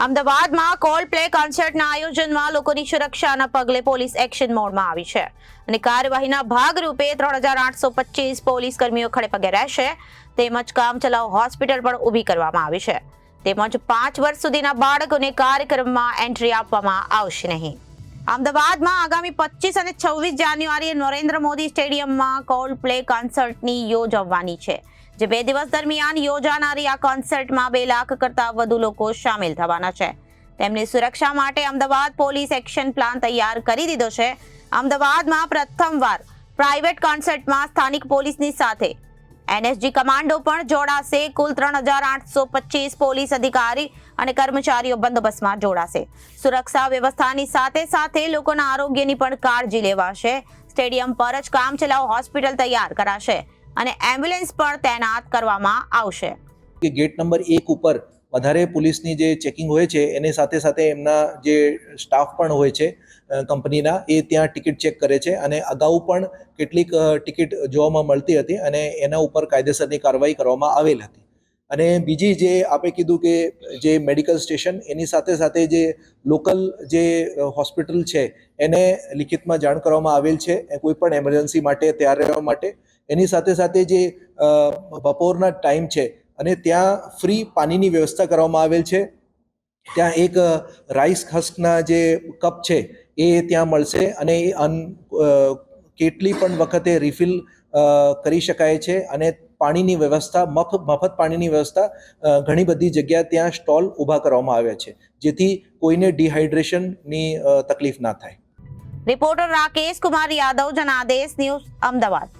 અમદાવાદમાં call play કોન્સર્ટના આયોજનમાં લોકોની સુરક્ષાના પગલે પોલીસ એક્શન મોડમાં આવી છે અને કાર્યવાહીના ભાગરૂપે ત્રણ હજાર આઠસો પચીસ પોલીસ કર્મીઓ ખડે પગે રહેશે. તેમજ કામચલાઉ હોસ્પિટલ પણ ઊભી કરવામાં આવી છે. તેમજ પાંચ વર્ષ સુધીના બાળકોને કાર્યક્રમમાં એન્ટ્રી આપવામાં આવશે નહીં. અમદાવાદમાં આગામી પચીસ અને છવ્વીસ જાન્યુઆરીએ નરેન્દ્ર મોદી સ્ટેડિયમમાં કોલ્ડ પ્લે કોન્સર્ટની યોજવાની છે. જે બે દિવસ દરમિયાન યોજાનારી આ કોન્સર્ટમાં બે લાખ કરતા વધુ લોકો સામેલ થવાના છે. તેમની સુરક્ષા માટે અમદાવાદ પોલીસ એક્શન પ્લાન તૈયાર કરી દીધો છે. અમદાવાદમાં પ્રથમવાર પ્રાઇવેટ કોન્સર્ટમાં સ્થાનિક પોલીસની સાથે એનએસજી કમાન્ડો પણ જોડાશે. કુલ ત્રણ હજાર આઠસો પચીસ પોલીસ અધિકારી અને કર્મચારીઓ બંદોબસ્તમાં જોડાશે. સુરક્ષા વ્યવસ્થાની સાથે સાથે લોકોના આરોગ્યની પણ કાળજી લેવાશે. સ્ટેડિયમ પર જ કામચલાઉ હોસ્પિટલ તૈયાર કરાશે અને એમ્બ્યુલન્સ પણ તૈનાત કરવામાં આવશે. ગેટ નંબર એક ઉપર વધારે પોલીસની જે ચેકિંગ હોય છે, એની સાથે સાથે એમના જે સ્ટાફ પણ હોય છે કંપનીના, એ ત્યાં ટિકિટ ચેક કરે છે અને અગાઉ પણ કેટલીક ટિકિટ જોવામાં મળતી હતી અને એના ઉપર કાયદેસરની કાર્યવાહી કરવામાં આવેલ હતી. અને બીજી જે આપે કીધું કે જે મેડિકલ સ્ટેશન, એની સાથે સાથે જે લોકલ જે હોસ્પિટલ છે, એને લિખિતમાં જાણ કરવામાં આવેલ છે કોઈ પણ એમરજન્સી માટે, તૈયાર રહેવા માટે. એની સાથે સાથે જે બપોરના ટાઈમ છે અને ત્યાં ફ્રી પાણીની વ્યવસ્થા કરવામાં આવેલ છે. ત્યાં એક રાઈસ હસ્કના જે કપ છે, એ ત્યાં મળશે અને એ અન કેટલી પણ વખતે રિફિલ કરી શકાય છે અને પાણીની વ્યવસ્થા મફત મફત પાણીની વ્યવસ્થા ઘણી બધી જગ્યા ત્યાં સ્ટોલ ઊભા કરવામાં આવ્યા છે, જેથી કોઈને ડિહાઇડ્રેશનની તકલીફ ના થાય. Reporter Rakesh Kumar Yadav, Janadesh news, Ahmedabad.